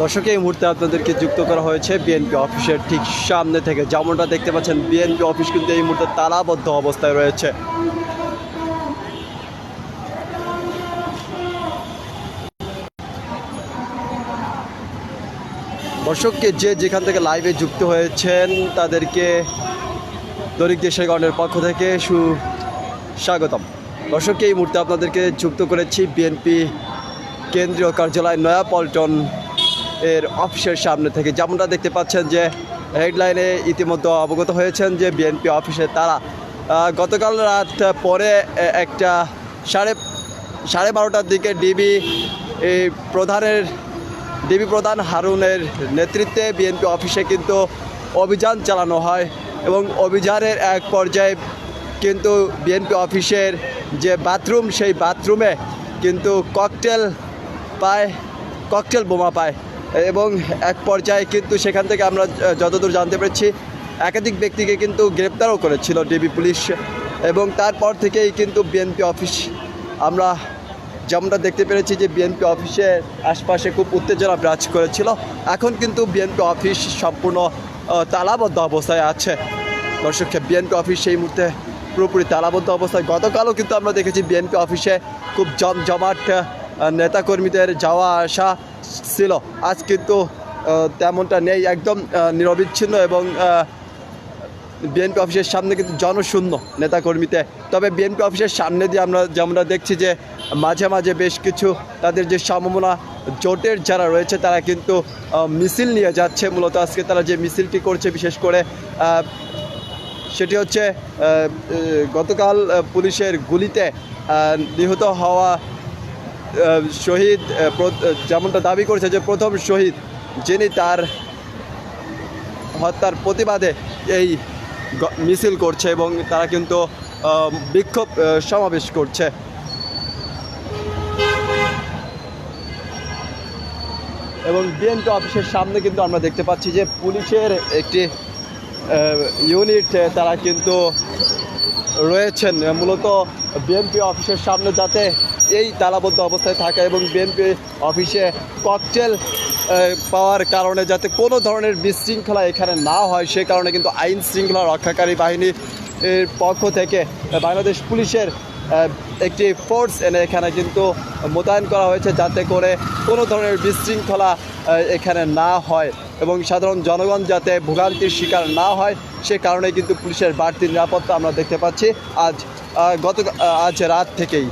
দর্শক, এই মুহূর্তে আপনাদেরকে যুক্ত করা হয়েছে বিএনপি অফিসের ঠিক সামনে থেকে। যেমনটা দেখতে পাচ্ছেন বিএনপি অফিস কিন্তু এই মুহূর্তে তালাবদ্ধ অবস্থায় রয়েছে। দর্শককে যে যেখান থেকে লাইভে যুক্ত হয়েছেন, তাদেরকে দৈনিক দেশের গণের পক্ষ থেকে সু স্বাগতম। দর্শককে এই মুহূর্তে আপনাদেরকে যুক্ত করেছি বিএনপি কেন্দ্রীয় কার্যালয় নয়াপল্টন এর অফিসের সামনে থেকে। যেমনটা দেখতে পাচ্ছেন যে হেডলাইনে ইতিমধ্যে অবগত হয়েছেন যে বিএনপি অফিসে তারা গতকাল রাত পরে একটা সাড়ে সাড়ে বারোটার দিকে ডিবি প্রধানের, ডিবি প্রধান হারুনের নেতৃত্বে বিএনপি অফিসে কিন্তু অভিযান চালানো হয় এবং অভিযানের এক পর্যায়ে কিন্তু বিএনপি অফিসের যে বাথরুম, সেই বাথরুমে কিন্তু ককটেল পায়, ককটেল বোমা পায়। এবং এক পর্যায়ে কিন্তু সেখান থেকে আমরা যতদূর জানতে পেরেছি, একাধিক ব্যক্তিকে কিন্তু গ্রেপ্তারও করেছিল ডিবি পুলিশ। এবং তারপর থেকেই কিন্তু বিএনপি অফিস, আমরা যেমনটা দেখতে পেরেছি যে বিএনপি অফিসের আশপাশে খুব উত্তেজনা বিরাজ করেছিল। এখন কিন্তু বিএনপি অফিস সম্পূর্ণ তালাবদ্ধ অবস্থায় আছে। দর্শক, বিএনপি অফিস সেই মুহূর্তে পুরোপুরি তালাবদ্ধ অবস্থায়। গতকালও কিন্তু আমরা দেখেছি বিএনপি অফিসে খুব জমজমাট নেতাকর্মীদের যাওয়া আসা ছিল। আজ কিন্তু তেমনটা নেই, একদম নিরবিচ্ছিন্ন এবং বিএনপি অফিসের সামনে কিন্তু জনশূন্য নেতাকর্মীতে। তবে বিএনপি অফিসের সামনে দিয়ে আমরা যেমনটা দেখছি যে, মাঝে মাঝে বেশ কিছু তাদের যে সম্ভাবনা জোটের যারা রয়েছে, তারা কিন্তু মিছিল নিয়ে যাচ্ছে। মূলত আজকে তারা যে মিছিলটি করছে, বিশেষ করে সেটি হচ্ছে গতকাল পুলিশের গুলিতে নিহত হওয়া শহীদ যেমনটা দাবি করেছে যে প্রথম শহীদ যিনি তার হত্যার প্রতিবাদে এই মিছিল করছে এবং তারা কিন্তু বিক্ষোভ সমাবেশ করছে। এবং বিএনপি অফিসের সামনে কিন্তু আমরা দেখতে পাচ্ছি যে পুলিশের একটি ইউনিট তারা কিন্তু রয়েছেন, মূলত বিএনপি অফিসের সামনে যাতে এই তালাবদ্ধ অবস্থায় থাকা এবং বিএনপি অফিসে ককটেল পাওয়ার কারণে যাতে কোনো ধরনের বিশৃঙ্খলা এখানে না হয়, সে কারণে কিন্তু আইন শৃঙ্খলা রক্ষাকারী বাহিনী এর পক্ষ থেকে বাংলাদেশ পুলিশের একটি ফোর্স এনে এখানে কিন্তু মোতায়েন করা হয়েছে যাতে করে কোনো ধরনের বিশৃঙ্খলা এখানে না হয়। এবং সাধারণ জনগণ যাতে ভোগান্তির শিকার না হয়, সে কারণে কিন্তু পুলিশের বাড়তি নিরাপত্তা আমরা দেখতে পাচ্ছি আজ গত আজ রাত থেকেই।